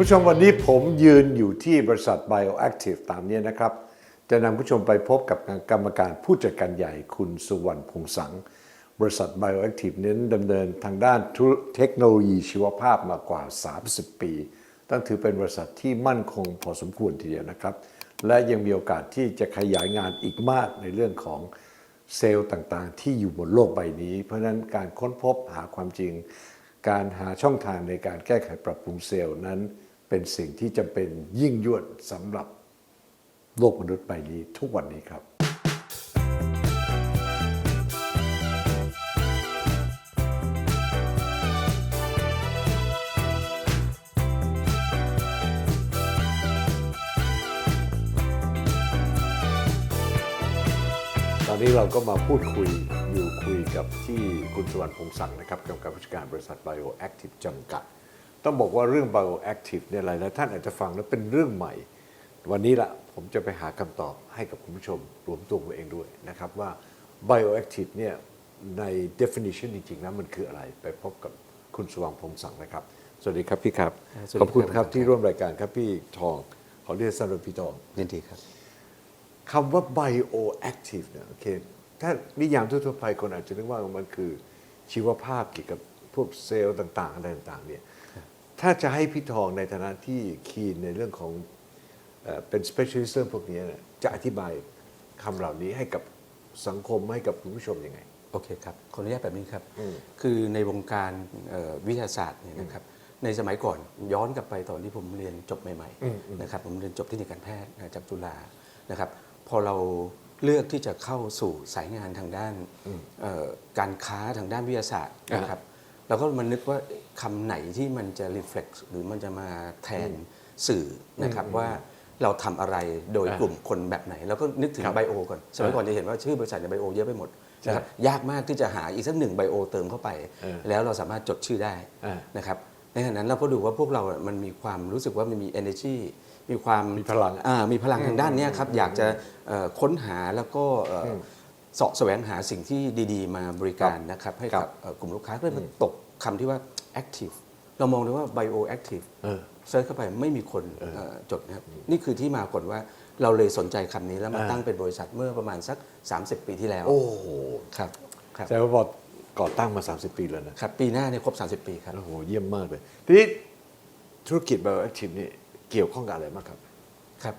ผู้ชมวันนี้ผมยืนอยู่ที่บริษัท Bioactive ตามนี้นะครับ จะนำผู้ชมไปพบกับกรรมการผู้จัดการใหญ่คุณสุวรรณพงษ์สัง บริษัท Bioactive เน้นดำเนินทางด้านเทคโนโลยีชีวภาพมากว่า 30 ปี ตั้งถือเป็นบริษัทที่มั่นคงพอสมควรทีเดียวนะครับ และยังมีโอกาสที่จะขยายงานอีกมากในเรื่องของเซลล์ต่างๆ ที่อยู่บนโลกใบนี้ เพราะฉะนั้นการค้นพบหาความจริง การหาช่องทางในการแก้ไขปรับปรุงเซลล์นั้น เป็นสิ่งที่จำเป็นยิ่งยวดสำหรับโลกมนุษย์ใบนี้ทุกวันนี้ครับตอนนี้เราก็มาพูดคุยอยู่คุยกับที่คุณสุวรรณพงศักดิ์นะครับกรรมการผู้จัดการบริษัท Bioactive จำกัด ต้องบอกว่าเรื่อง Bioactive เนี่ยหลายๆท่านอาจจะฟังแล้วเป็นเรื่องใหม่ วันนี้ละผมจะไปหาคำตอบให้กับคุณผู้ชม รวมตัวผมเองด้วยนะครับว่า Bioactive เนี่ยใน definition จริงๆแล้วมันคืออะไร ไปพบกับคุณสุวรรณพงษ์ศักดิ์นะครับ สวัสดีครับพี่ครับ สวัสดีขอบคุณครับครับที่ร่วมรายการครับพี่ทอง ขอเรียกสั้นว่าพี่ทองยินดีครับ คำว่า bioactive เนี่ยโอเค ถ้านิยามทั่วๆไปคนอาจจะนึกว่ามันคือชีวภาพเกี่ยวกับพวกเซลล์ต่างๆอะไรต่างๆเนี่ย ถ้าจะให้พี่ทองในฐานะที่คีนในเรื่องของเอ่อเป็น specialist เรื่องพวกนี้เนี่ยจะอธิบายคำเหล่านี้ให้กับสังคมให้กับคุณผู้ชมยังไง โอเคครับขออนุญาตแบบนี้ครับอืมคือในวงการเอ่อวิทยาศาสตร์เนี่ยนะครับในสมัยก่อนย้อนกลับไปตอนที่ผมเรียนจบใหม่อืมอืมๆนะครับผมเรียนจบเทคนิคการแพทย์นะจากจุฬานะครับพอเราเลือกที่จะเข้าสู่สายงานทางด้านเอ่อการค้าทางด้านวิทยาศาสตร์นะครับ เราก็มานึกว่าคำไหนที่มันจะ reflect หรือมันจะมาแทนสื่อนะครับว่าเราทำอะไรโดยอ่ากลุ่มคนแบบไหน แล้วก็นึกถึงครับไบโอก่อน สมัยก่อนจะเห็นว่าชื่อบริษัทในไบโอเยอะไปหมดนะครับยากมากที่จะหาอีกสักหนึ่งไบโอเติมเข้าไปเออแล้วเราสามารถจดชื่อได้อ่านะครับในขณะนั้นเราก็ดูว่าพวกเราอะมันมีความรู้สึกว่ามันมี energy มีความมีพลังอ่ามีพลังทางด้านเนี้ยครับอยากจะเอ่อค้นหาแล้วก็ เอ่ออเสาะแสวงหาสิ่งที่ดีๆ มาบริการนะครับให้ครักับบเอ่อกลุ่มลูกค้าก็เลยมาตกคำที่ว่า active เรามองดูว่า bio active เออเซิร์ชเข้าไปไม่มีคนเอ่อจดนะครับ นี่คือที่มาก่อนว่าเราเลยสนใจคำนี้แล้วมาอ่าตั้งเป็นบริษัทเมื่อประมาณสัก 30 ปีที่แล้ว โอ้โหครับครับแต่ว่าพอก่อตั้งมา 30 ปีแล้วนะครับ ปีหน้าเนี่ยครบ 30 ปีครับ โอ้โห เยี่ยมมากเลย ทีนี้ธุรกิจ bioactive นี่เกี่ยวข้องกับอะไรบ้างครับ ครับ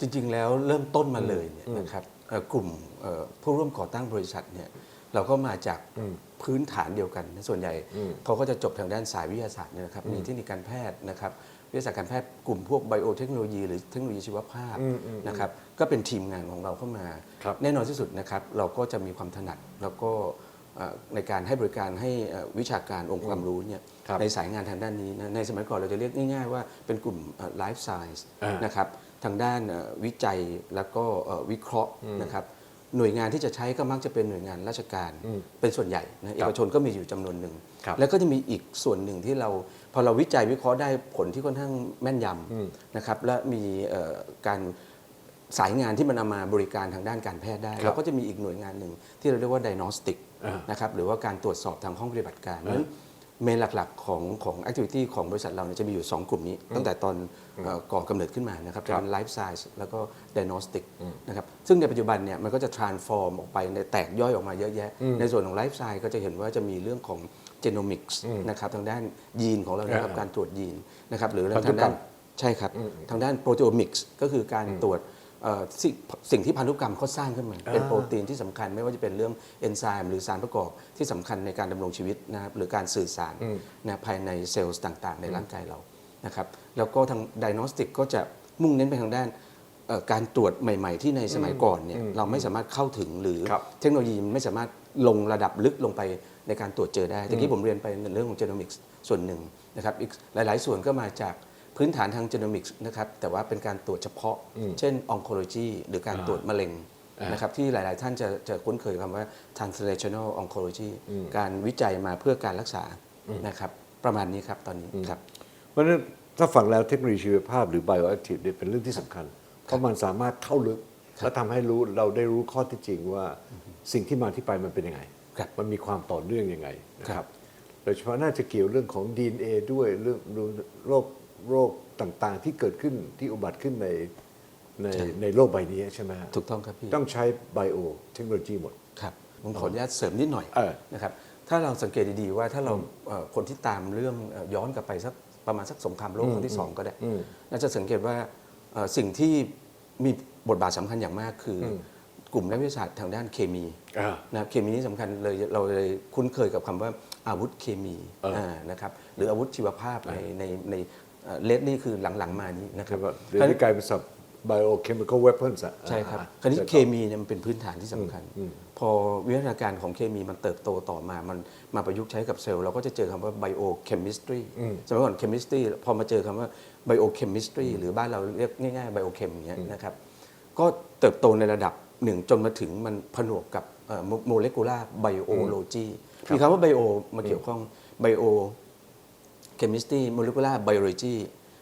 จริงๆแล้วเริ่มต้นมาเลยเนี่ยนะครับเอ่อ กลุ่มเอ่อผู้ร่วมก่อตั้งบริษัทเนี่ยเราก็มาจากอืมพื้นฐานเดียวกัน ส่วนใหญ่อืมเขาก็จะจบทางด้านสายวิทยาศาสตร์เนี่ยนะครับมีเทคนิคการแพทย์นะครับวิทยาศาสตร์การแพทย์กลุ่มพวกไบโอเทคโนโลยีหรือเทคโนโลยีชีวภาพอืมอืมนะครับก็เป็นทีมงานของเราเข้ามาครับแน่นอนที่สุดนะครับเราก็จะมีความถนัดแล้วก็เอ่อในการให้บริการให้เอ่อวิชาการองค์ความรู้เนี่ยครับในสายงานทางด้านนี้นะในสมัยก่อนเราจะเรียกง่ายๆว่าเป็นกลุ่มไลฟ์ไซส์อ่านนะครับ ทางด้านเอ่อวิจัยแล้วก็เอ่อวิเคราะห์นะครับหน่วยงานที่จะใช้ก็มักจะเป็นหน่วยงานราชการอืมเป็นส่วนใหญ่นะเอกชนก็มีอยู่จำนวนหนึ่งครับแล้วก็จะมีอีกส่วนหนึ่งที่เรา พอเราวิจัยวิเคราะห์ได้ผลที่ค่อนข้างแม่นยอืมำนะครับและมีเอ่อการสายงานที่มันเอามาบริการทางด้านการแพทย์ได้ครับเราก็จะมีอีกหน่วยงานหนึ่งที่เราเรียกว่า diagnostic อ่านนะครับหรือว่าการตรวจสอบทางห้องปฏิบัติการอ่านั้น เมนหลักๆของของ activity ของบริษัทเราเนี่ยจะมีอยู่ 2 กลุ่มนี้ ตั้งแต่ตอนเอ่อก่อกำเนิดขึ้นมานะครับคจะรับเป็น life science แล้วก็ diagnostic นะครับซึ่งในปัจจุบันเนี่ยมันก็จะ transform ออกไปในแตกย่อยออกมาเยอะแยะ ในส่วนของ life science ก็จะเห็นว่าจะมีเรื่องของ genomics นะครับทางด้านยีนของเรานะครับอ่าการตรวจยีนนะครับหรือพันธุทางกรรด้ามนใช่ครับ ทางด้าน proteomics ก็คือการตรวจ เอ่อสิ่งสิ่งที่พันธุกรรมเขาสร้างขึ้นมา เป็นโปรตีนที่สำคัญไม่ว่าจะเป็นเรื่องเอนไซม์หรือสารประกอบที่สำคัญในการดำรงชีวิตนะครับหรือการสื่อสารนะภายในเซลล์ต่างๆ ในร่างกายเรานะครับแล้วก็ทาง diagnostic ก็จะมุ่งเน้นไปทางด้านเอ่อการตรวจใหม่ ๆ ที่ในสมัยก่อนเนี่ยเราไม่สามารถเข้าถึงหรือครับ เทคโนโลยีมันไม่สามารถลงระดับลึกลงไปในการตรวจเจอได้ทีนี้ผมเรียนไปในเรื่องของ genomics ส่วนหนึ่งนะครับอีกหลาย ๆ ส่วนก็มาจาก พื้นฐานทาง genomics นะครับแต่ว่าเป็นการตรวจเฉพาะ เช่น oncology หรือการตรวจมะเร็งอ่านนะครับที่หลาย ๆ ท่านจะจะคุ้นเคยคำว่า translational oncology การวิจัยมาเพื่อการรักษานะครับประมาณนี้ครับตอนนี้ครับเพราะฉะนั้นถ้าฟังแล้วเทคโนโลยีชีวภาพหรือ bioactive เนี่ยเป็นเรื่องที่สำคัญ เพราะมันสามารถเข้าลึก และทำให้รู้เราได้รู้ข้อเที่จริงว่าสิ่งที่มาที่ไปมันเป็นยังไงครับมันมีความต่อเนื่องยังไงนะคครัรับบโดยเฉพาะน่าจะเกี่ยวเรื่องของ DNA ด้วยเรื่องโรค โรคต่างๆ ที่เกิดขึ้นที่อุบัติขึ้นในในใช่ในโลกใบนี้ใช่ไหมฮะถูกต้องครับพี่ต้องใช้ไบโอเทคโนโลยีหมดครับผมขออนุญาตเสริมนิดหน่อยเออนะครับถ้าเราสังเกตดีๆว่าถ้าเราเอ่อคนที่ตามเรื่องเอ่อย้อนกลับไปสักประมาณสักสงครามโลกครั้งที่สองก็ได้อืมน่าจะสังเกตว่าเอ่อสิ่งที่มีบทบาทสำคัญอย่างมากคืออมกลุ่มนักวิทยาศาสตร์ทางด้านเคมีอ่านะครับเคมีนี่สำคัญเลยเราเลยคุ้นเคยกับคำว่าอาวุธเคมีเอออ่านะครับหรืออาวุธชีวภาพในในใน เลดนี่คือหลังๆมานี้นะคคืรัอบว่าเดี๋ยวนี้กลายเป็นศัพท์ biochemical weapons อะใช่ครับอ่าคราวนี้แต่เคมีเนี่ยมันเป็นพื้นฐานที่สำคัญอืมพอวิวัฒนาการของเคมีมันเติบโตต่อมา มันมาประยุกต์ใช้กับเซลล์ เราก็จะเจอคำว่า biochemistry อืมสมัยก่อน chemistry พอมาเจอคำว่า biochemistry หรือบ้านเราเรียกง่ายๆ biochem อย่างเงี้ยนะครับ ก็เติบโตในระดับหนึ่งจนมาถึงมันผนวกกับโมเลกุลาร์ไบโอโลจีมีคำว่าไบโอมาเกี่ยวข้องไบโอ chemistry molecular biology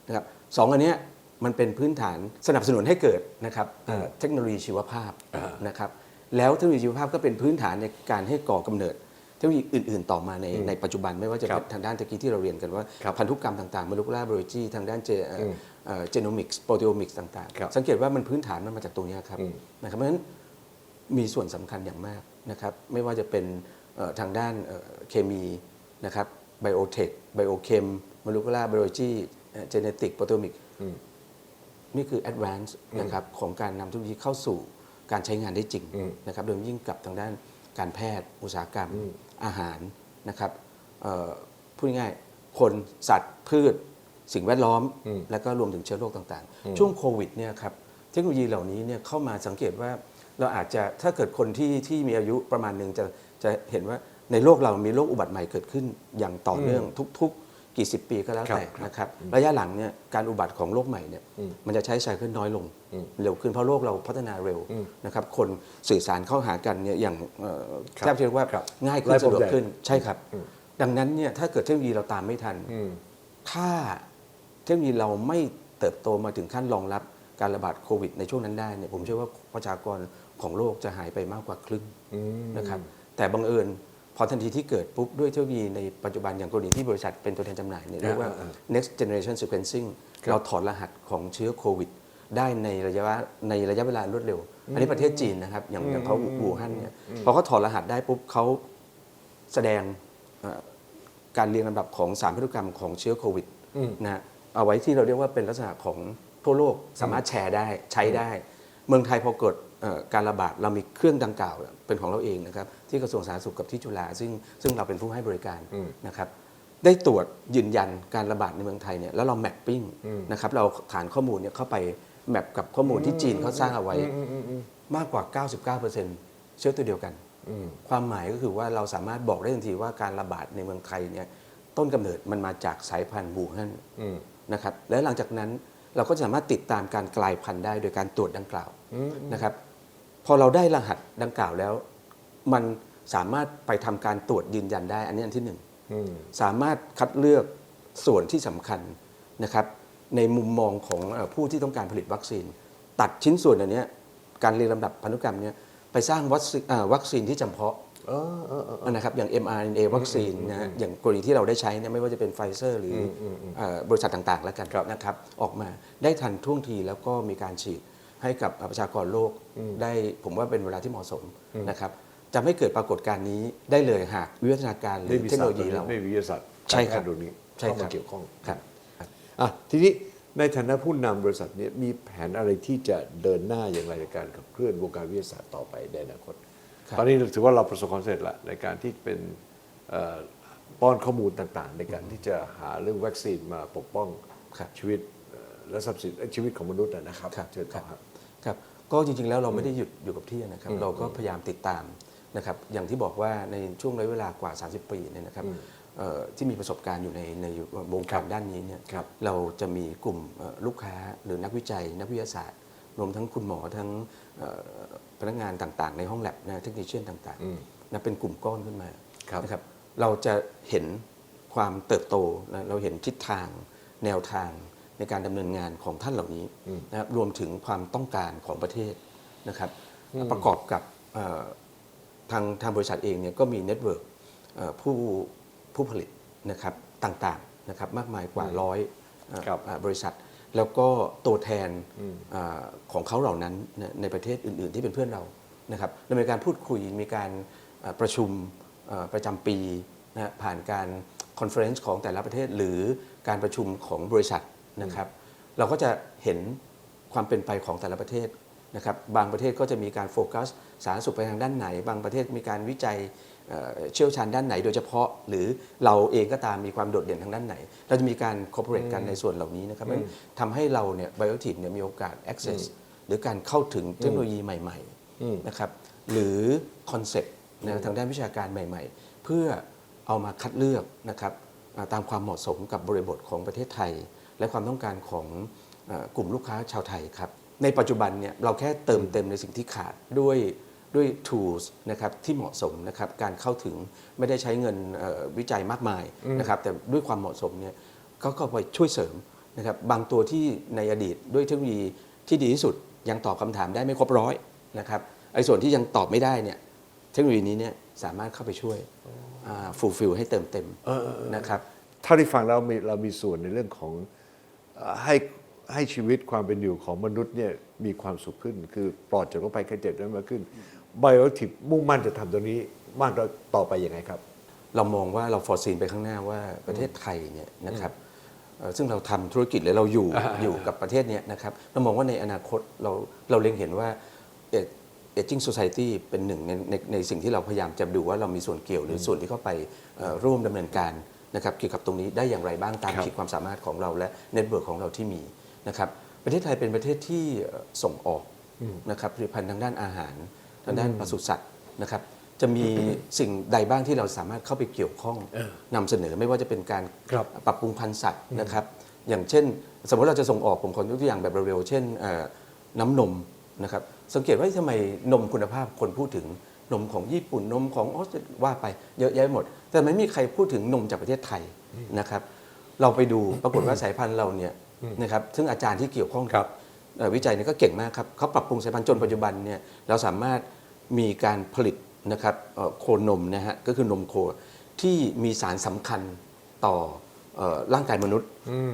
นะครับสองอันเนี้ยมันเป็นพื้นฐานสนับสนุนให้เกิดนะครับเอ่อเทคโนโลยีชีวภาพนะครับแล้วเทคโนโลยีชีวภาพก็เป็นพื้นฐานในการให้ก่อกำเนิดเทคโนโลยีอื่น ๆ ต่อมาในในปัจจุบันไม่ว่าจะครัเป็บนทางด้านตะกี้ที่เราเรียนกันว่าครับพันธุกรรมต่างๆ molecular biology ทางด้านเจเจโนมิกส์โปรตีโอมิกส์ต่างครับๆสังเกตว่ามันพื้นฐานมันมาจากตรงเนี้ยครับอืมนะครับเพราะฉะนั้นมีส่วนสำคัญอย่างมากนะครับไม่ว่าจะเป็นเอ่อทางด้านเอ่อเคมีนะครับ ไบโอเทคไบโอเคมโมเลกุลาร์ไบโอโลจีเจเนติกโปรตีโอมิกอืมนี่คือ advance นะครับของการนำเทคโนโลยีเข้าสู่การใช้งานได้จริงอืมนะครับโดยยิ่งกับทางด้านการแพทย์ อุตสาหกรรมอืมอาหารนะครับเอ่อพูดง่ายๆคนสัตว์พืช สิ่งแวดล้อมอืมแล้วก็รวมถึงเชื้อโรคต่างอืมๆช่วงโควิดเนี่ยครับเทคโนโลยีเหล่านี้เนี่ยเข้ามาสังเกตว่าเราอาจจะถ้าเกิดคนที่ที่มีอายุประมาณหนึ่งจะจะเห็นว่า ในโลกเรามีโรคอุบัติใหม่เกิดขึ้นอย่างต่อเนื่องทุก ๆ กี่สิบปีก็แล้วแต่ครับนะครับระยะหลังเนี่ยการอุบัติของโรคใหม่เนี่ยอืมมันจะใช้ไซเคิลน้อยลงอืมเร็วขึ้นเพราะโลกเราพัฒนาเร็วอืมนะครับคนสื่อสารเข้าหากันเนี่ยอย่างเอ่อครับแทบจะเรียกว่าครับง่ายขึ้ไร้นพรมสะดวกแดนขึ้นใช่ครับอืมดังนั้นเนี่ยถ้าเกิดเทคโนโลยีเราตามไม่ทันอืมถ้าเทคโนโลยีเราไม่เติบโตมาถึงขั้นรองรับการระบาดโควิดในช่วงนั้นได้เนี่ยผมเชื่อว่าประชากรของโลกจะหายไปมากกว่าครึ่งอืมนะครับแต่บังเอิญ พอทันทีที่เกิดปุ๊บด้วยเทคโนโลยีในปัจจุบันอย่างกรณีที่บริษัทเป็นตัวแทนจำหน่ายเนี่ยเรียกว่าอ่า next generation sequencing ครับเราถอดรหัสของเชื้อโควิด ได้ในระยะในระยะเวลารวดเร็ว อันนี้ประเทศจีนนะครับ อย่างอย่างเขาอู่ฮั่นเนี่ยพอเขาถอดรหัสได้ปุ๊บเขาแสดงเอ่อการเรียงลำดับของสารพันธุกรรมของเชื้อโควิดอืมนะเอาไว้ที่เราเรียกว่าเป็นลักษณะของทั่วโลกสามารถแชร์ได้ใช้ได้ เมืองไทยพอเกิดเอ่อ การระบาดเรามีเครื่องดังกล่าวเป็นของเราเองนะครับที่กระทรวงสาธารณสุขกับที่จุฬาซึ่งซึ่งเราเป็นผู้ให้บริการอืมนะครับได้ตรวจยืนยันการระบาดในเมืองไทยเนี่ยแล้วเราแมปปิ้งอืมนะครับเราฐานข้อมูลเนี่ยเข้าไปแมปกับข้อมูลที่จีนเขาสร้างเอาไว้อืมอืมอืมมากกว่า 99%เชื้อตัวเดียวกันอืมความหมายก็คือว่าเราสามารถบอกได้ทันทีว่าการระบาดในเมืองไทยเนี่ยต้นกำเนิดมันมาจากสายพันธุ์วูฮั่นอืมนะครับและหลังจากนั้นเราก็จะสามารถติดตามการกลายพันธุ์ได้โดยการตรวจดังกล่าวอืมนะครับ พอเราได้รหัสดังกล่าวแล้ว มันสามารถไปทำการตรวจยืนยันได้ อันนี้อันที่หนึ่งอืมสามารถคัดเลือกส่วนที่สำคัญนะครับ ในมุมมองของเอ่อผู้ที่ต้องการผลิตวัคซีน ตัดชิ้นส่วนอันเนี้ยการเรียงลำดับพันธุกรรมเนี้ยไปสร้างวัคซีนเอ่อวัคซีนที่จำเพาะเออเออเออนะครับอย่าง mRNA วัคซีนนะฮะอย่างกรณีที่เราได้ใช้เนี่ยไม่ว่าจะเป็นไฟเซอร์หรืออมอืมเอ่อบริษัทต่างๆ แล้วกันครับนะครับ ออกมาได้ทันท่วงทีแล้วก็มีการฉีดให้กับประชากรโลก ได้ผมว่าเป็นเวลาที่เหมาะสมนะครับจะไม่เกิดปรากฏการณ์นี้ได้เลยหากวิวัฒนาการหรือเทคโนโลยีเราไม่มีวิทยาศาสตร์ใช่ครับการแพทย์ตรงนี้ใช่เข้าครัมาบเกี่ยวข้องครับอะทีนี้ในฐานะผู้นำบริษัทเนี้มีแผนอะไรที่จะเดินหน้าอย่างไรในการขับเคลื่อนวงการวิทยาศาสตร์ต่อไปในอนาคตครับตอนนี้ถือว่าเราประสบความสำเร็จละในการที่เป็นเอ่อป้อนข้อมูลต่างๆ ในการที่จะหาเรื่องวัคซีนมาปกป้องครับชีวิตเอ่อและทรัพย์สินเอ่อชีวิตของมนุษย์นะครับครับเชิญต่อครับครับ ก็จริงๆแล้วเราไม่ได้หยุดอยู่กับที่นะครับ เราก็พยายามติดตามนะครับ อย่างที่บอกว่าในช่วงระยะเวลากว่า 30 ปีเนี่ยนะครับเอ่อที่มีประสบการณ์อยู่ในในวงการด้านนี้เนี่ยครับเราจะมีกลุ่มเอ่อลูกค้าหรือนักวิจัย นักวิทยาศาสตร์ รวมทั้งคุณหมอทั้งเอ่อพนักงานต่างๆ ในห้องแลบนะเทคนิชเชียนต่างอืมๆนะเป็นกลุ่มก้อนขึ้นมาครับนะครับ เราจะเห็นความเติบโตนะเราเห็นทิศทางแนวทาง ในการดำเนินงานของท่านเหล่านี้อืมนะครับรวมถึงความต้องการของประเทศนะครับประกอบกับเอ่อทางทางบริษัทเองเนี่ยก็มีเน็ตเวิร์กผู้ผู้ผลิตนะครับต่างๆนะครับมากมายกว่าร้อยเอ่อครับอ่าบริษัท แล้วก็ตัวแทนอาของเขาเหล่านั้นเนี่ยในประเทศอื่น ๆ ที่เป็นเพื่อนเรานะครับดำเนินการพูดคุยมีการอ่าประชุมอ่าประจำปีนะฮะผ่านการคอนเฟอเรนซ์ของแต่ละประเทศหรือการประชุมของบริษัท นะครับ เราก็จะเห็นความเป็นไปของแต่ละประเทศนะครับ บางประเทศก็จะมีการโฟกัสสาธารณสุขไปทางด้านไหน บางประเทศมีการวิจัยเอ่อเชี่ยวชาญด้านไหนโดยเฉพาะ หรือเราเองก็ตามมีความโดดเด่นทางด้านไหน เราจะมีการ cooperate กันในส่วนเหล่านี้นะครับมันทำให้เราเนี่ย biotic เนี่ยมีโอกาส access หรือการเข้าถึงเทคโนโลยีใหม่ๆนะครับหรือคอนเซ็ปต์นะทางด้านวิชาการใหม่ ๆ เพื่อเอามาคัดเลือกนะครับอ่าตามความเหมาะสมกับบริบทของประเทศไทย และความต้องการของเอ่อกลุ่มลูกค้าชาวไทยครับในปัจจุบันเนี่ยเราแค่เติมเต็มในสิ่งที่ขาดด้วยด้วย tools นะครับที่เหมาะสมนะครับการเข้าถึงไม่ได้ใช้เงินเอ่อวิจัยมากมายนะครับแต่ด้วยความเหมาะสมเนี่ยก็ก็ไปช่วยเสริมนะครับบางตัวที่ในอดีตด้วยเทคโนโลยีที่ดีที่สุดยังตอบคำถามได้ไม่ครบร้อยนะครับไอ้ส่วนที่ยังตอบไม่ได้เนี่ยเทคโนโลยีนี้เนี่ยสามารถเข้าไปช่วยฟูลฟิลให้เติมเต็มนะครับเท่าที่ฟังแล้วมีเรามีส่วนในเรื่องของเอ่อ ให้ให้ชีวิตความเป็นอยู่ของมนุษย์เนี่ยมีความสุขขึ้น คือปลอดจากโรคภัยไข้เจ็บได้มากขึ้นไบโอทิปมุ่งมั่นจะทำตรงนี้มากต่อไปยังไงครับ เรามองว่าเราฟอร์ซีนไปข้างหน้าว่าประเทศไทยเนี่ยนะครับเอ่อซึ่งเราทำธุรกิจและเราอยู่อยู่กับประเทศเนี้นะครับเรามองว่าในอนาคตเราเราเล็งเห็นว่าเอจิ้งโซซ i ตี้เป็นหนึ่งในในในสิ่งที่เราพยายามจะดูว่าเรามีส่วนเกี่ยวหรือส่วนที่เข้าไปเอ่อร่วมดำเนินการ นะครับเกี่ยวกับตรงนี้ได้อย่างไรบ้างตามครับขีดความสามารถของเราและเน็ตเวิร์กของเราที่มีนะครับประเทศไทยเป็นประเทศที่เอ่อส่งออกนะครับผลิตภัณฑ์ทางด้านอาหาร ทางด้านปศุสัตว์นะครับจะมีสิ่งใดบ้างที่เราสามารถเข้าไปเกี่ยวข้องนำเสนอไม่ว่าจะเป็นการครับปรับปรุงพันธุ์สัตว์นะครับ อย่างเช่น สมมติเราจะส่งออกผมขอยกตัวอย่างแบบเร็วๆเช่นเอ่อน้ำนมนะครับสังเกตว่าทำไมนมคุณภาพคนพูดถึง นมของญี่ปุ่นนมของออสเตรเลียว่าไปเยอะแยะหมด แต่ไม่มีใครพูดถึงนมจากประเทศไทยนะครับ เราไปดูปรากฏว่าสายพันธุ์เราเนี่ยนะครับซึ่งอาจารย์ที่เกี่ยวข้องครับเอ่อวิจัยเนี่ยก็เก่งมากครับเขาปรับปรุงสายพันธุ์จนปัจจุบันเนี่ยเราสามารถมีการผลิตนะครับเอ่อโคนมนะฮะก็คือนมโคที่มีสารสำคัญต่อเอ่อร่างกายมนุษย์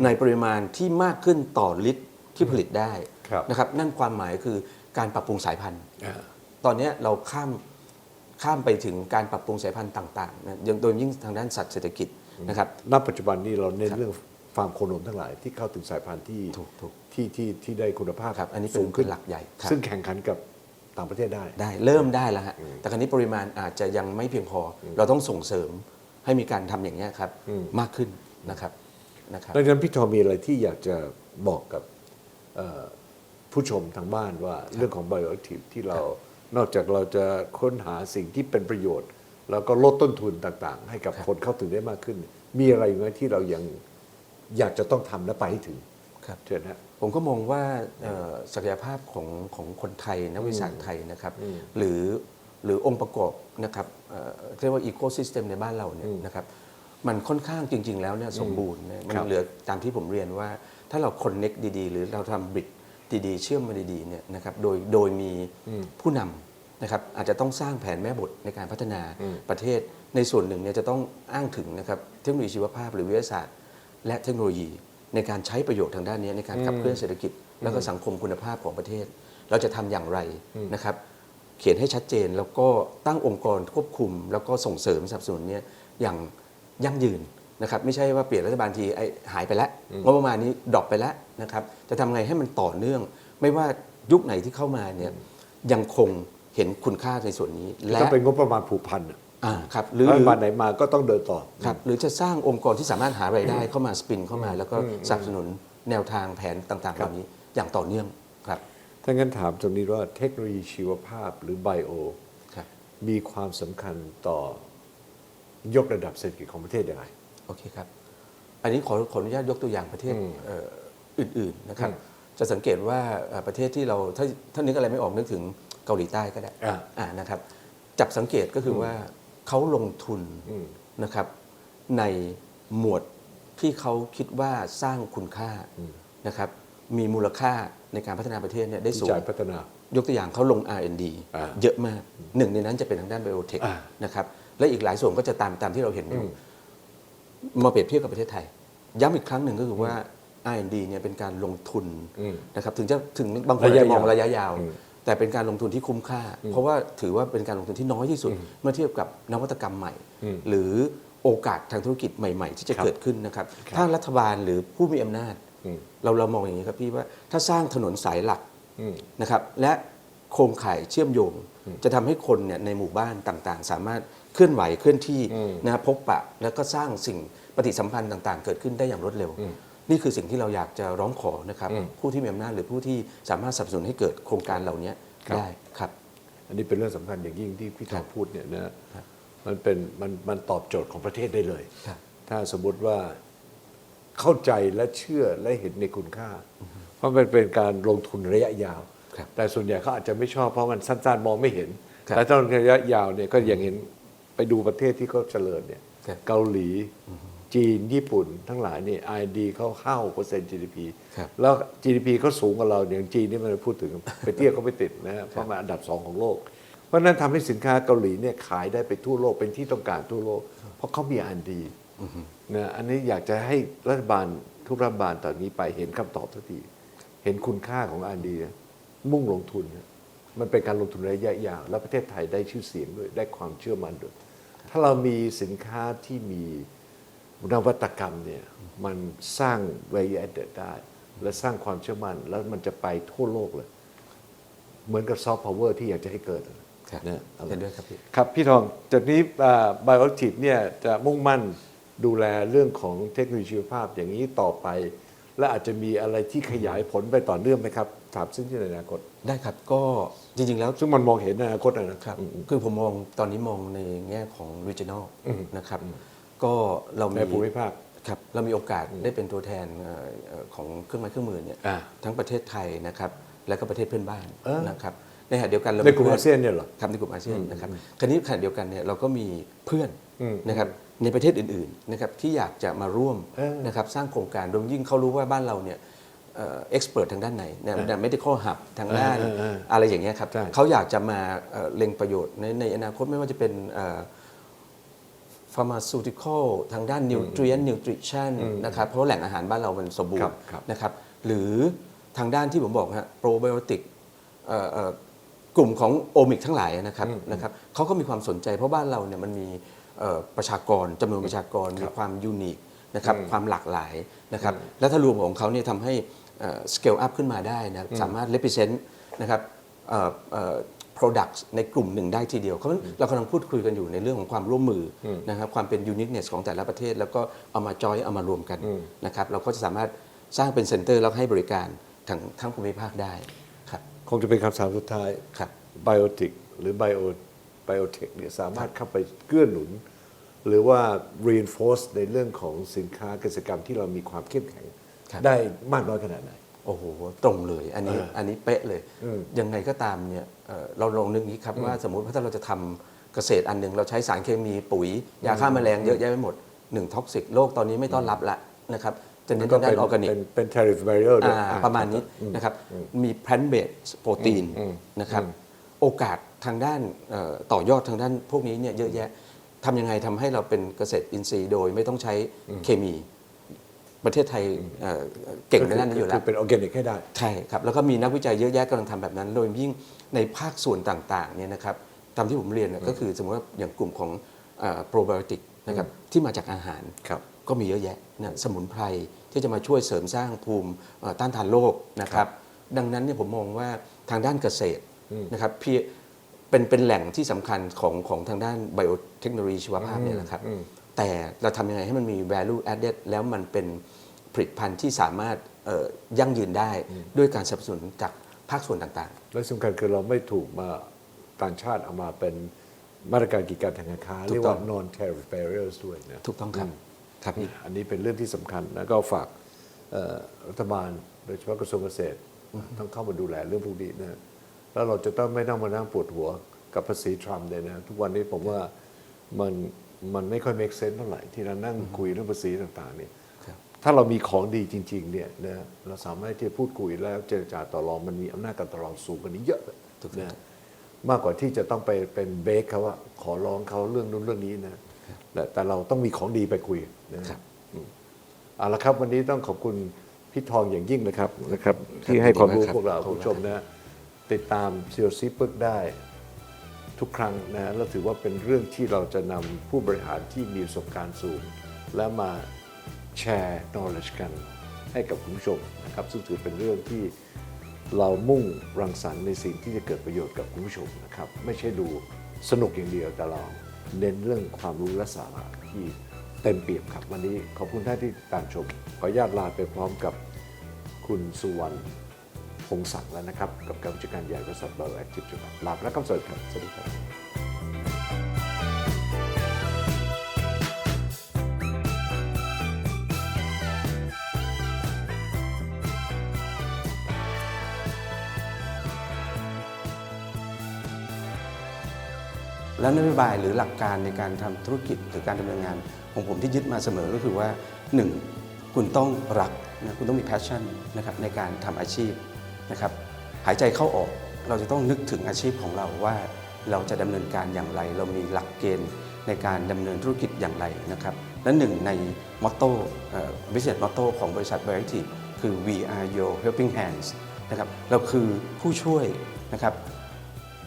ในปริมาณที่มากขึ้นต่อลิตรที่ผลิตได้ครับนะครับ นั่นความหมายคือการปรับปรุงสายพันธุ์อ่าตอนเนี้ยเราข้าม ข้ามไปถึงการปรับปรุงสายพันธุ์ต่างๆนะยังโดยยิ่งทางด้านสัตว์เศรษฐกิจนะครับ ณ ปัจจุบันนี้เราเน้นเรื่องฟาร์มโคนมทั้งหลายที่เข้าถึงสายพันธุ์ที่ถูกถูกที่ที่ที่ได้คุณภาพครับอันนี้เป็นสูงขึ้นหลักใหญ่ครับซึ่งแข่งขันกับต่างประเทศได้ได้เริ่มได้แล้วฮะแต่ครั้นี้ปริมาณอาจจะยังไม่เพียงพออเราต้องส่งเสริมให้มีการทำอย่างนี้ยครับอืมมากขึ้นนะครับนะครับดังนั้นพี่ทอมมีอะไรที่อยากจะบอกกับเอ่อผู้ชมทางบ้านว่าเรื่องของ bioactive ที่เรา นอกจากเราจะค้นหาสิ่งที่เป็นประโยชน์ แล้วก็ลดต้นทุนต่างๆ ให้กับครับคนเข้าถึงได้มากขึ้น มีอะไรอยู่ไหมที่เรายังอยากจะต้องทำและไปให้ถึงครับเชิญฮะ ผมก็มองว่าเอ่อศักยภาพของของคนไทยนักวิชาการไทยนะครับหรือหรือองค์ประกอบนะครับเอ่อเรียกว่าอีโคซิสเต็มในบ้านเราเนี่ยนะครับมันค่อนข้างจริง ๆ แล้วเนี่ยสมบูรณ์นะมันครับเหลือตามที่ผมเรียนว่า ถ้าเราคอนเน็กดี ๆ หรือเราทำบิด ดีๆ เชื่อมมาดีๆเนี่ยนะครับโดยโดยมีผู้นำนะครับอาจจะต้องสร้างแผนแม่บทในการพัฒนาประเทศ ในส่วนหนึ่งเนี่ยจะต้องอ้างถึงนะครับเทคโนโลยีชีวภาพหรือวิทยาศาสตร์ และเทคโนโลยี ในการใช้ประโยชน์ทางด้านนี้ในการขับเคลื่อนเศรษฐกิจ แล้วก็สังคมคุณภาพของประเทศ เราจะทำอย่างไรนะครับเขียนให้ชัดเจนแล้วก็ตั้งองค์กรควบคุม แล้วก็ส่งเสริมสนับสนุนเนี่ยอย่างยั่งยืนนะครับไม่ใช่ว่าเปลี่ยนรัฐบาลทีไอ้หายไปแล้วงบประมาณนี้ดรอปไปแล้ว นะครับจะทำไงให้มันต่อเนื่อง ไม่ว่ายุคไหนที่เข้ามาเนี่ยยังคงเห็นคุณค่าในส่วนนี้ และถ้าเป็นงบประมาณผูกพันอะอ่าครับหรือรัฐบาลไหนมาก็ต้องเดินต่อครับหรือจะสร้างองค์กรที่สามารถหารายได้เข้ามาสปินเข้ามา แล้วก็สนับสนุนแนวทางแผนต่างๆเหล่านี้อย่างต่อเนื่องครับถ้างั้นถามตรงนี้ว่าเทคโนโลยีชีวภาพหรือไบโอครับมีความสำคัญต่อยกระดับเศรษฐกิจของประเทศยังไงโอเคครับ อันนี้ขอขออนุญาตยกตัวอย่างประเทศ อืมเอ่ออื่นๆนะครับอืมจะสังเกตว่าเอ่อประเทศที่เราถ้าถ้านึกอะไรไม่ออกนึกถึงเกาหลีใต้ก็ได้อ่าอ่านะครับ จับสังเกตก็คือว่าเขาลงทุนอืมนะครับในหมวดที่เขาคิดว่าสร้างคุณค่านะครับมีมูลค่าในการพัฒนาประเทศเนี่ยได้วิสูงจัยพัฒนายกตัวอย่างเขาลง R&D อ่าเยอะมากหนึ่งในนั้นจะเป็นทางด้านไบโอเทคอ่านะครับและอีกหลายส่วนก็จะตามตามที่เราเห็นอยู่มาเปรียบเทียบกับประเทศไทย ย้ำอีกครั้งหนึ่งก็คือว่า R&D เนี่ยเป็นการลงทุนอืมนะครับถึงจะถึงบางคนระยะจะมองยาวระยะยาวอืมแต่เป็นการลงทุนที่คุ้มค่า เพราะว่าถือว่าเป็นการลงทุนที่น้อยที่สุด เมื่อเทียบกับนวัตกรรมใหม่อืมหรือโอกาสทางธุรกิจใหม่ ๆ ที่จะครับเกิดขึ้นนะครับครับถ้ารัฐบาลหรือผู้มีอำนาจอืมเราเรามองอย่างนี้ครับพี่ว่าถ้าสร้างถนนสายหลักอืมนะครับและโครงข่ายเชื่อมโยง จะทำให้คนเนี่ยในหมู่บ้านต่างๆ สามารถเคลื่อนไหวเคลื่อนที่อืมนะครับพบปะ แล้วก็สร้างสิ่งปฏิสัมพันธ์ต่างๆ เกิดขึ้นได้อย่างรวดเร็วอืม นี่คือสิ่งที่เราอยากจะร้องขอนะครับอืมผู้ที่มีอำนาจหรือผู้ที่สามารถสนับสนุนให้เกิดโครงการเหล่านี้ครับได้ครับ อันนี้เป็นเรื่องสำคัญอย่างยิ่งที่พี่ทครัอบพูดเนี่ยนะครับมันเป็นมันมันตอบโจทย์ของประเทศได้เลยครับถ้าสมมติว่าเข้าใจและเชื่อและเห็นในคุณค่า เพราะมันเป็นการลงทุนระยะยาวครับแต่ส่วนใหญ่เขาอาจจะไม่ชอบเพราะมันสั้นๆ มองไม่เห็นครับแต่ถ้าระยะยาวเนี่ยก็อย่างเห็นไปดูประเทศที่เขาเจริญเนี่ยครับเกาหลี จีนญี่ปุ่นทั้งหลายนี่ IND เขาห้าเปอร์เซ็นต์ GDP ครับแล้ว GDP เขาสูงกว่าเราอย่างจีนนี่ไมันพูดถึงไปเทียบเขาไม่ติดนะฮะเพราะมันอันดับสองของโลก เพราะฉะนั้นทำให้สินค้าเกาหลีเนี่ยขายได้ไปทั่วโลกเป็นที่ต้องการทั่วโลก เพราะเขามี IND นะอันนี้อยากจะให้รัฐบาลทุกรัฐบาลตอนนี้ไปเห็นคำตอบทันทีเห็นคุณค่าของ IND มุ่งลงทุนนะมันเป็นการลงทุนระยะยาว แล้วประเทศไทยได้ชื่อเสียงด้วยได้ความเชื่อมั่นด้วยถ้าเรามีสินค้าที่มี นวัตกรรมเนี่ยมันสร้าง value added ได้ และสร้างความเชื่อมั่น แล้วมันจะไปทั่วโลกเลย เหมือนกับซอฟต์พาวเวอร์ที่อยากจะให้เกิดครับนะเห็นด้วยครับพี่ครับ พี่ทองจากนี้ไบโอทีฟเนี่ยจะมุ่งมั่นดูแลเรื่องของเทคโนโลยีชีวภาพอย่างนี้ต่อไป และอาจจะมีอะไรที่ขยายผลไปต่อเนื่องไหมครับ ถามซึ่งที่ในอนาคตได้ครับก็จริง ๆ แล้วซึ่งมันมองเห็นในอนาคตนะนะครับอืมคือผมมองตอนนี้มองในแง่ของ regional นะครับ ก็เรามีในภูมิภาคครับเรามีโอกาสได้เป็นตัวแทนเอ่อเอ่อของเครื่องไม้เครื่องมือเนี่ยอ่าทั้งประเทศไทยนะครับและก็ประเทศเพื่อนบ้านเออนะครับในขณะเดียวกันเราในกลุ่มพื่อาเซียนเนี่ยเหรอครับในกลุ่มอาเซียนนะครับคราวนี้ขณะเดียวกันเนี่ยเราก็มีเพื่อนอืมนะครับในประเทศอื่นๆนะครับที่อยากจะมาร่วมเออนะครับสร้างโครงการโดยยิ่งเขารู้ว่าบ้านเราเนี่ยเอ็กซ์เพรสทางด้านไหนเนี่ยไม่ได้ข้อหับทางด้านเออเออเอออะไรอย่างเงี้ยครับใช่เขาอยากจะมาเอ่อเล็งประโยชน์ในในอนาคตไม่ว่าจะเป็น ฟาร์มาซูติคอลทางด้านนิวทรีนนิวทริชั่นนะครับเพราะว่าแหล่งอาหารบ้านเรามันสมบูรครัณ์บครับนะครับหรือทางด้านที่ผมบอกฮะโปรไบโอติกกลุ่มของโอมิกทั้งหลายนะครับนะครับเขาก็มีความสนใจเพราะบ้านเราเนี่ยมันมีเอ่อประชากรจำนวนประชากรมีความยูนิคนะครับความหลากหลายนะครับและถ้ารวมของเขาเนี่ยทำให้สเกลอัพขึ้นมาได้นะสามารถ represent นะครับเอ่อเอ่อ products ในกลุ่มหนึ่งได้ทีเดียวเพราะฉะนั้นเรากำลังพูดคุยกันอยู่ในเรื่องของความร่วมมืออนะครับความเป็น uniqueness ของแต่ละประเทศ แล้วก็เอามาจอยเอามารวมกันนะครับเราก็จะสามารถสร้างเป็นเซ็นเตอร์แล้วให้บริการทั้งทั้งภูมิภาคได้ครับคงจะเป็นคำถามสุดท้ายครับไบโอติกหรือไบโอไบโอเทคเนี่ยสามารถเข้าไปเกื้อหนุน หรือว่า reinforce ในเรื่องของสินค้าเกษตรกรรมที่เรามีความเข้มแข็งครับได้มากน้อยขนาดไหน โอ้โห ตรงเลย อันนี้เอออัอันนี้เป๊ะเลยอืมยังไงก็ตามเนี่ย เอ่อเราลองนึกนี้ครับว่าสมมุติว่าถ้าเราจะทำเกษตรอันหนึ่งเราใช้สารเคมีปุ๋ย ยาฆ่าแมลงเยอะแยะไปหมดหนึ่งท็อกซิกโลกตอนนี้ไม่ต้อนรับละนะครับจะเน้นทางด้านออร์แกนิกเป็นเป็น tariff barrier ด้วยอ่าอ่ประมาณนี้นะครับมี plant based โปรตีนอืมนะครับโอกาสทางด้านเอ่อต่อยอดทางด้านพวกนี้เนี่ยเยอะแยะทำยังไงทำให้เราเป็นเกษตรอินทรีย์โดยไม่ต้องใช้เคมี ประเทศไทยเอ่อเก่งในด้านนี้อยู่แล้คืวเป็นออร์แกนิกให้ได้ ใช่ครับ แล้วก็มีนักวิจัยเยอะแยะกำลังทำแบบนั้น โดยยิ่งในภาคส่วนต่างๆเนี่ยนะครับตามที่ผมเรียนเนี่ยก็คือสมมติว่าอย่างกลุ่มของโปรไบโอติกนะครับที่มาจากอาหารครับ ก็มีเยอะแยะนะสมุนไพรที่จะมาช่วยเสริมสร้างภูมิเอ่อต้านทานโรคนะครับ ดังนั้นเนี่ยผมมองว่าทางด้านเกษตรนะครับเพียเป็นเป็นแหล่งที่สำคัญของของทางด้านไบโอเทคโนโลยีชีวภาพเนี่ยแหละครับ แต่เราทำยังไงให้มันมี value added แล้วมันเป็นผลิตภัณฑ์ที่สามารถเอ่อยั่งยืนได้ด้วยการสนับสนุนจากภาคส่วนต่างและสำคัญคือเราไม่ถูกมาต่างชาติเอามาเป็นมาตรการกีดกันทางการค้าถูเรียกกต้ว่าอง non tariff barriers ด้วยนะๆถูกต้องครับครับพี่อันนี้เป็นเรื่องที่สำคัญแล้วก็ฝากเอ่อรัฐบาลโดยเฉพาะกระทรวงเกษตรต้องเข้ามาดูแลเรื่องพวกนี้นะแล้วเราจะต้องไม่ต้องมานั่งปวดหัวกับภาษีทรัมป์เลยนะ ทุกวันนี้ผมว่ามัน มันไม่ค่อย make sense เท่าไหร่ที่เรานั่งคุยเรื่องภาษีต่างๆเนี่ยครับถ้าเรามีของดีจริง ๆ เนี่ยนะเราสามารถที่จะพูดคุยแล้วเจรจาต่อรองมันมีอำนาจการต่อรองสูงกว่านี้เยอะเลยถูกต้องนะมากกว่าที่จะต้องไปเป็นเบรกเขาว่าขอร้องเขาเรื่องนู้นเรื่องนี้นะแต่แต่เราต้องมีของดีไปคุยนะครับอืมเอาละครับวันนี้ต้องขอบคุณพี่ทองอย่างยิ่งนะครับนะครับ ที่ให้ความรู้ขอบพคุวณกมากเราครับคุณผู้ชมนะติดตามเซียวซีปึกได้ ทุกครั้งนะแล้วถือว่าเป็นเรื่องที่เราจะนำผู้บริหารที่มีประสบการณ์สูง และมาแชร์ knowledge กันให้กับคุณผู้ชมนะครับซึ่งถือเป็นเรื่องที่เรามุ่งรังสรรค์ในสิ่งที่จะเกิดประโยชน์กับคุณผู้ชมนะครับไม่ใช่ดูสนุกอย่างเดียวแต่เราเน้นเรื่องความรู้และสาระที่เต็มเปี่ยมครับ วันนี้ขอบคุณท่านที่ติดตามชม ขออนุญาตลาไปพร้อมกับคุณสุวรรณ พงศักดิ์แล้วนะครับ กับการผู้จัดการใหญ่บริษัท Bioactive จำกัดลาไปแล้วครับสวัสดีครับสวัสดีครับแล้วนโยบายหรือหลักการในการทำธุรกิจหรือการดำเนินงานของผมที่ยึดมาเสมอก็คือว่า 1. คุณต้องรักนะคุณต้องมี passion นะครับในการทำอาชีพ นะครับหายใจเข้าออกเราจะต้องนึกถึงอาชีพของเราว่า เราจะดำเนินการอย่างไร เรามีหลักเกณฑ์ในการดำเนินธุรกิจอย่างไรนะครับและหนึ่งในมอตโต้วิเศษมอตโต้ของบริษัท b i o a c t i v e คือ we are your helping hands นะครับเราคือผู้ช่วยนะครับ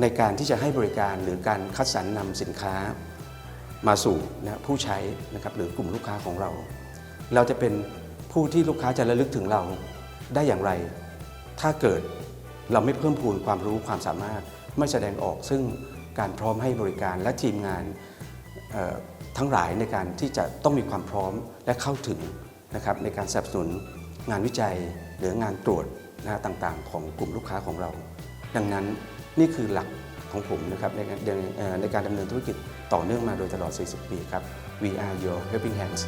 ในการที่จะให้บริการหรือการคัดสรรนำสินค้ามาสู่นะผู้ใช้นะครับหรือกลุ่มลูกค้าของเรา เราจะเป็นผู้ที่ลูกค้าจะระลึกถึงเราได้อย่างไร ถ้าเกิดเราไม่เพิ่มพูนความรู้ความสามารถไม่แสดงออกซึ่งการพร้อมให้บริการและทีมงานทั้งหลายในการที่จะต้องมีความพร้อมและเข้าถึงนะครับในการสนับสนุนงานวิจัยหรืองานตรวจนะต่างๆ ของกลุ่มลูกค้าของเรา ดังนั้นนี่คือหลักของผมนะครับในการในการดำเนินธุรกิจต่อเนื่องมาโดยตลอด 40 ปีครับ We are your helping hands